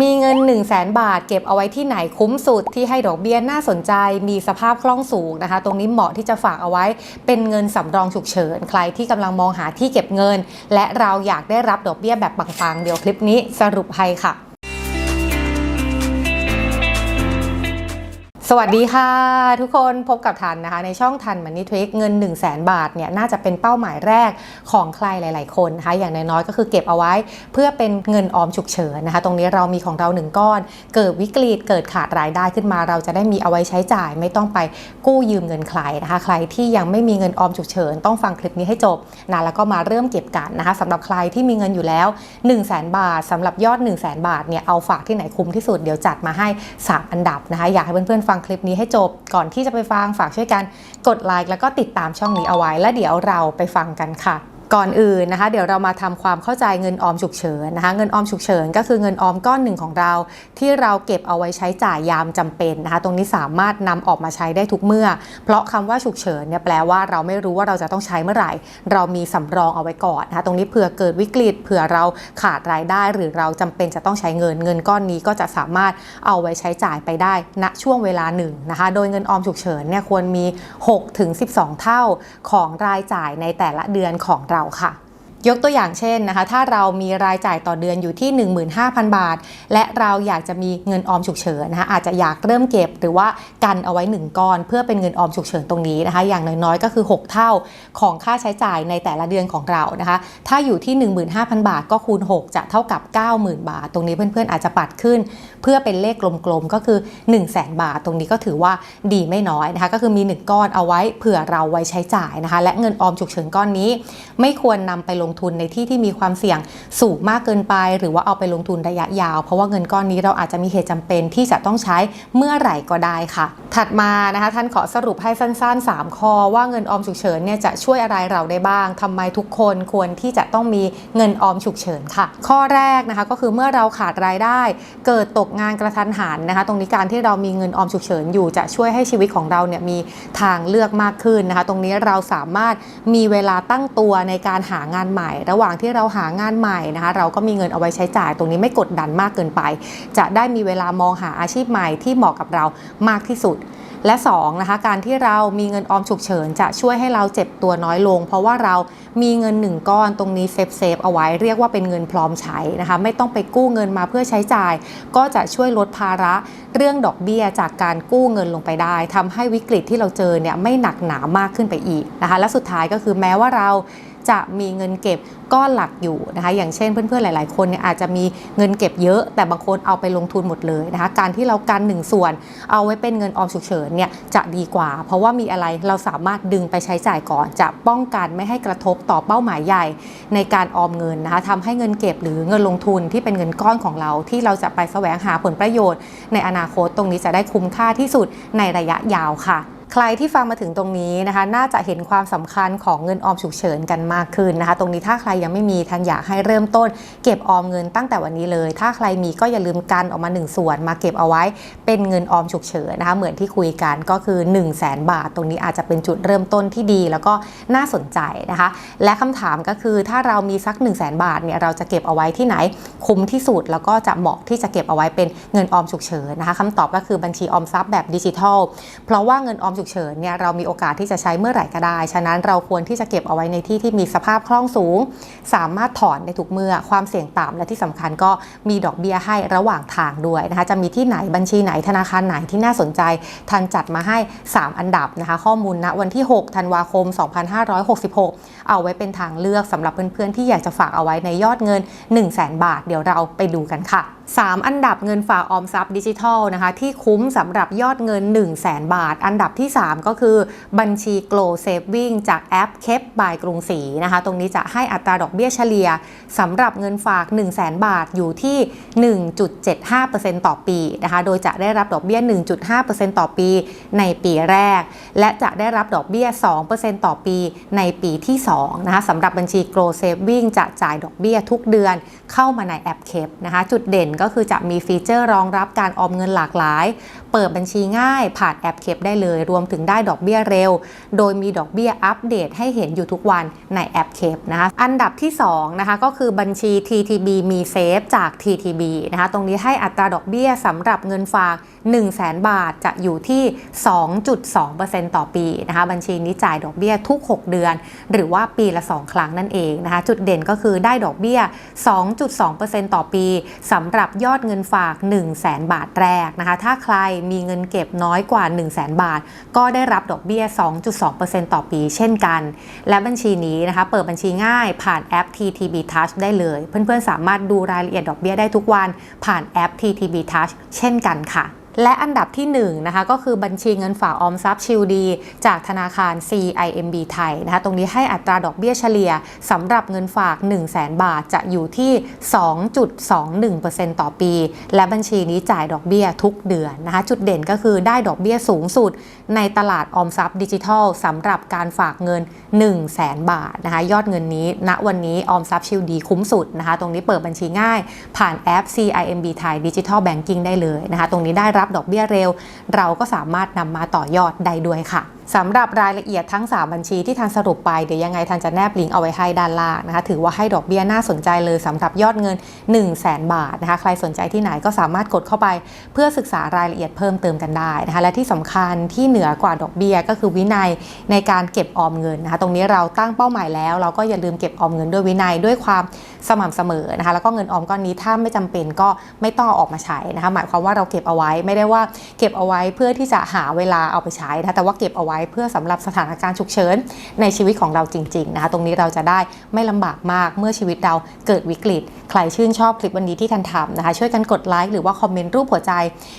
มีเงิน 1 0 0 0 0แบาท เก็บเอาไว้ที่ไหนคุ้มสุดที่ให้ดอกเบี้ยน่าสนใจ มีสภาพคล่องสูงนะคะ ตรงนี้เหมาะที่จะฝากเอาไว้เป็นเงินสำรองฉุกเฉิน ใครที่กำลังมองหาที่เก็บเงิน และเราอยากได้รับดอกเบี้ยแบบปังๆ เดี๋ยวคลิปนี้สรุปให้ค่ะ สวัสดีค่ะ ทุกคนพบกับทันนะคะ ในช่องทันมันนี่ทริกเงิน 1 0 0 0 0แบาทเนี่ยน่าจะเป็นเป้าหมายแรกของใครหลาย ๆ คนนะคะอย่างน้อยๆก็คือเก็บเอาไว้เพื่อเป็นเงินออมฉุกเฉินนะคะ ตรงนี้เรามีของเราหนึ่งก้อน เกิดวิกฤตเกิดขาดรายได้ขึ้นมา เราจะได้มีเอาไว้ใช้จ่าย ไม่ต้องไปกู้ยืมเงินใครนะคะใครที่ยังไม่มีเงินออมฉุกเฉินต้องฟังคลิปนี้ให้จบนะแล้วก็มาเริ่มเก็บกันนะคะสำหรับใครที่มีเงินอยู่แล้ว 1 0 0 0 0แบาทสำหรับยอด1 0 0 0 0แบาทเนี่ยเอาฝากที่ไหนคุ้มที่สุดเดี๋ยวจัดมาให้ 3 อันดับนะคะอยากให้เพื่อนๆฟังคลิปนี้ให้จบก่อนที่จะไปฟังฝากช่วยกันกดไลค์แล้วก็ติดตามช่องนี้เอาไว้ แล้วเดี๋ยวเราไปฟังกันค่ะ ก่อนอื่นนะคะเดี๋ยวเรามาทำความเข้าใจเงินออมฉุกเฉินนะคะเงินออมฉุกเฉินก็คือเงินออมก้อนหนึ่งของเรา ที่เราเก็บเอาไว้ใช้จ่ายยามจำเป็นนะคะตรงนี้สามารถนำออกมาใช้ได้ทุกเมื่อ เพราะคำว่าฉุกเฉินเนี่ยแปลว่าเราไม่รู้ว่าเราจะต้องใช้เมื่อไหร่ เรามีสำรองเอาไว้ก่อนนะคะตรงนี้เผื่อเกิดวิกฤตเผื่อเราขาดรายได้หรือเราจำเป็นจะต้องใช้เงินเงินก้อนนี้ก็จะสามารถเอาไว้ใช้จ่ายไปได้ณช่วงเวลาหนึ่งนะคะโดยเงินออมฉุกเฉินเนี่ยควรมี6ถึง12 เท่าของรายจ่ายในแต่ละเดือนของเราค่ะ ยกตัวอย่างเช่นนะคะ ถ้าเรามีรายจ่ายต่อเดือนอยู่ที่ 15,000 บาท และเราอยากจะมีเงินออมฉุกเฉินนะคะอาจจะอยากเริ่มเก็บหรือว่ากันเอาไว้ 1ก้อน เพื่อเป็นเงินออมฉุกเฉินตรงนี้นะคะ อย่างน้อยๆก็คือ 6 เท่าของค่าใช้จ่ายในแต่ละเดือนของเรานะคะ ถ้าอยู่ที่ 15,000 บาทก็คูณ 6 จะเท่ากับ 90,000 บาท ตรงนี้เพื่อนๆอาจจะปัดขึ้น เพื่อเป็นเลขกลมๆก็คือ 1 0 0 0 0แบาท ตรงนี้ก็ถือว่าดีไม่น้อยนะคะก็คือมี 1 ก้อนเอาไว้เผื่อเราไว้ใช้จ่ายนะคะ และเงินออมฉุกเฉินก้อนนี้ ไม่ควรนำไปลงทุนในที่ที่มีความเสี่ยงสูงมากเกินไป หรือว่าเอาไปลงทุนระยะยาว เพราะว่าเงินก้อนนี้เราอาจจะมีเหตุจำเป็นที่จะต้องใช้เมื่อไหร่ก็ได้ค่ะ ถัดมานะคะท่านขอสรุปให้สั้น ๆ 3 ข้อ ว่าเงินออมฉุกเฉินเนี่ยจะช่วยอะไรเราได้บ้างทำไมทุกคนควรที่จะต้องมีเงินออมฉุกเฉินค่ะ ข้อแรกนะคะก็คือเมื่อเราขาดรายได้ เกิดตกงานกระทันหันนะคะ ตรงนี้การที่เรามีเงินออมฉุกเฉินอยู่จะช่วยให้ชีวิตของเราเนี่ยมีทางเลือกมากขึ้นนะคะ ตรงนี้เราสามารถมีเวลาตั้งตัวในการหางานใหม่ระหว่างที่เราหางานใหม่นะคะเราก็มีเงินเอาไว้ใช้จ่าย ตรงนี้ไม่กดดันมากเกินไป จะได้มีเวลามองหาอาชีพใหม่ที่เหมาะกับเรามากที่สุด และ2นะคะการที่เรามีเงินออมฉุกเฉิน จะช่วยให้เราเจ็บตัวน้อยลง เพราะว่าเรามีเงินหนึ่งก้อนตรงนี้เซฟเซฟเอาไว้เรียกว่าเป็นเงินพร้อมใช้นะคะไม่ต้องไปกู้เงินมาเพื่อใช้จ่าย ก็จะช่วยลดภาระเรื่องดอกเบี้ยจากการกู้เงินลงไปได้ทำให้วิกฤตที่เราเจอเนี่ยไม่หนักหนามากขึ้นไปอีกนะคะและสุดท้ายก็คือแม้ว่าเรา จะมีเงินเก็บก้อนหลักอยู่นะคะ อย่างเช่นเพื่อนๆหลาย ๆ คนเนี่ยอาจจะมีเงินเก็บเยอะ แต่บางคนเอาไปลงทุนหมดเลยนะคะ การที่เรากันหนึ่งส่วน เอาไว้เป็นเงินออมฉุกเฉินเนี่ยจะดีกว่า เพราะว่ามีอะไรเราสามารถดึงไปใช้จ่ายก่อน จะป้องกันไม่ให้กระทบต่อเป้าหมายใหญ่ ในการออมเงินนะคะทำให้เงินเก็บหรือเงินลงทุนที่เป็นเงินก้อนของเรา ที่เราจะไปแสวงหาผลประโยชน์ ในอนาคตตรงนี้จะได้คุ้มค่าที่สุดในระยะยาวค่ะ ใครที่ฟังมาถึงตรงนี้นะคะ น่าจะเห็นความสำคัญของเงินออมฉุกเฉินกันมากขึ้นนะคะ ตรงนี้ถ้าใครยังไม่มีทันอยากให้เริ่มต้น เก็บออมเงินตั้งแต่วันนี้เลย ถ้าใครมีก็อย่าลืมกันออกมา 1 ส่วน มาเก็บเอาไว้เป็นเงินออมฉุกเฉินนะคะ เหมือนที่คุยกันก็คือ 1 0 0 0 0แบาท ตรงนี้อาจจะเป็นจุดเริ่มต้นที่ดี แล้วก็น่าสนใจนะคะ และคำถามก็คือถ้าเรามีสัก 1 0 0 0 0แบาทเนี่ยเราจะเก็บเอาไว้ที่ไหนคุ้มที่สุด แล้วก็จะเหมาะที่จะเก็บเอาไว้เป็นเงินออมฉุกเฉินนะคะคำตอบก็คือบัญชีออมทรัพย์แบบดิจิทัล เพราะว่าเงินออมฉุกเฉินเนี่ยเรามีโอกาสที่จะใช้เมื่อไหร่ก็ได้ ฉะนั้นเราควรที่จะเก็บเอาไว้ในที่ที่มีสภาพคล่องสูง สามารถถอนได้ทุกเมื่อความเสี่ยงต่ำและที่สำคัญก็มีดอกเบี้ยให้ระหว่างทางด้วยนะคะจะมีที่ไหนบัญชีไหนธนาคารไหนที่น่าสนใจทันจัดมาให้ 3 อันดับนะคะข้อมูลณวันที่ 6 ธันวาคม 2566 เอาไว้เป็นทางเลือกสำหรับเพื่อนๆที่อยากจะฝากเอาไว้ในยอดเงิน 1 0 0 0 0แบาทเดี๋ยวเราไปดูกันค่ะ 3 อันดับเงินฝากออมทรัพย์ดิจิทัลนะคะที่คุ้มสำหรับยอดเงิน 1 0 0 0 0แบาท อันดับที่ 3 ก็คือบัญชี Glow Saving จากแอป k e p by กรุงศรีนะคะตรงนี้จะให้อัตราดอกเบี้ยเฉลี่ยสำหรับเงินฝาก 1 0 0 0 0แบาทอยู่ที่ 1.75%ต่อปีนะคะโดยจะได้รับดอกเบี้ย 1.5%ต่อปีในปีแรก และจะได้รับดอกเบี้ย 2%ต่อปีในปีที่2นะคะสำหรับบัญชี Glow Saving จะจ่ายดอกเบี้ยทุกเดือนเข้ามาในแอป k e p นะคะจุดเด่นก็คือจะมีฟีเจอร์รองรับการออมเงินหลากหลาย เปิดบัญชีง่าย ผ่านแอปเคปได้เลย รวมถึงได้ดอกเบี้ยเร็ว โดยมีดอกเบี้ยอัปเดตให้เห็นอยู่ทุกวันในแอปเคปนะคะอันดับที่2นะคะก็คือบัญชี TTB มีเซฟจาก TTB นะคะตรงนี้ให้อัตราดอกเบี้ยสำหรับเงินฝาก 1 0 0 0 0แบาทจะอยู่ที่ 2.2%ต่อปีนะคะบัญชีนี้จ่ายดอกเบี้ยทุก 6 เดือน หรือว่าปีละ 2 ครั้งนั่นเองนะคะจุดเด่นก็คือได้ดอกเบี้ย 2.2%ต่อปีสำหรับยอดเงินฝาก 1 0 0 0 0แบาทแรกนะคะ ถ้าใครมีเงินเก็บน้อยกว่า 1 0 0 0 0แบาท ก็ได้รับดอกเบี้ย 2.2%ต่อปีเช่นกัน และบัญชีนี้นะคะ เปิดบัญชีง่ายผ่านแอป TTB Touch ได้เลย เพื่อนๆสามารถดูรายละเอียดดอกเบี้ยได้ทุกวันผ่านแอป TTB Touch เช่นกันค่ะ และอันดับที่1นงนะคะก็คือบัญชีเงินฝากออมทรัพย์ชิลดี จากธนาคาร CIMB ไทยนะคะตรงนี้ให้อัตราดอกเบี้ยเฉลี่ยสำหรับเงินฝาก 1 0 0 0 0แบาทจะอยู่ที่ 2.21%ต่อปี และบัญชีนี้จ่ายดอกเบี้ยทุกเดือนนะคะจุดเด่นก็คือได้ดอกเบี้ยสูงสุด ในตลาดออมทรัพย์ดิจิทัลสำหรับการฝากเงิน 1 0 0 0 0แบาทนะคะยอดเงินนี้ณวันนี้ออมทรัพย์ชิลดีคุ้มสุดนะคะตรงนี้เปิดบัญชีง่าย ผ่านแอป CIMB ไทยดิจิทัลแบงกิ้งได้เลยนะคะตรงนี้ได้รับดอกเบี้ยเร็ว เราก็สามารถนำมาต่อยอดได้ด้วยค่ะ สำหรับรายละเอียดทั้ง 3 บัญชีที่ทันสรุปไป เดี๋ยวยังไงทันจะแนบลิงก์เอาไว้ให้ด้านล่างนะคะ ถือว่าให้ดอกเบี้ยน่าสนใจเลยสำหรับยอดเงิน 1 0 0 0 0แบาทนะคะ ใครสนใจที่ไหนก็สามารถกดเข้าไป เพื่อศึกษารายละเอียดเพิ่มเติมกันได้นะคะ และที่สำคัญที่เหนือกว่าดอกเบี้ยก็คือวินัยในการเก็บออมเงินนะคะ ตรงนี้เราตั้งเป้าหมายแล้ว เราก็อย่าลืมเก็บออมเงินด้วยวินัยด้วยความสม่ำเสมอนะคะ แล้วก็เงินออมก้อนนี้ถ้าไม่จำเป็นก็ไม่ต้องออกมาใช้นะคะ หมายความว่าเราเก็บเอาไว้ไม่ได้ว่าเก็บเอาไว้เพื่อที่จะหาเวลาเอาไปใช้นะแต่ว่าเก็บเอาไว้เพื่อสำหรับสถานการณ์ฉุกเฉินในชีวิตของเราจริงๆนะคะตรงนี้เราจะได้ไม่ลำบากมากเมื่อชีวิตเราเกิดวิกฤต ใครชื่นชอบคลิปวันนี้ที่ทันทำนะคะช่วยกันกดไลค์หรือว่าคอมเมนต์รูปหัวใจ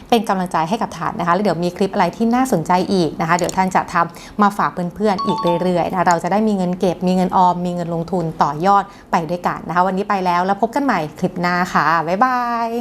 เป็นกำลังใจให้กับทานนะคะแล้วเดี๋ยวมีคลิปอะไรที่น่าสนใจอีกนะคะ เดี๋ยวท่านจะทำมาฝากเพื่อนๆอีกเรื่อยๆนะเราจะได้มีเงินเก็บมีเงินออม มีเงินลงทุนต่อยอดไปด้วยกันนะคะ วันนี้ไปแล้วแล้วพบกันใหม่คลิปหน้าค่ะบ๊ายบาย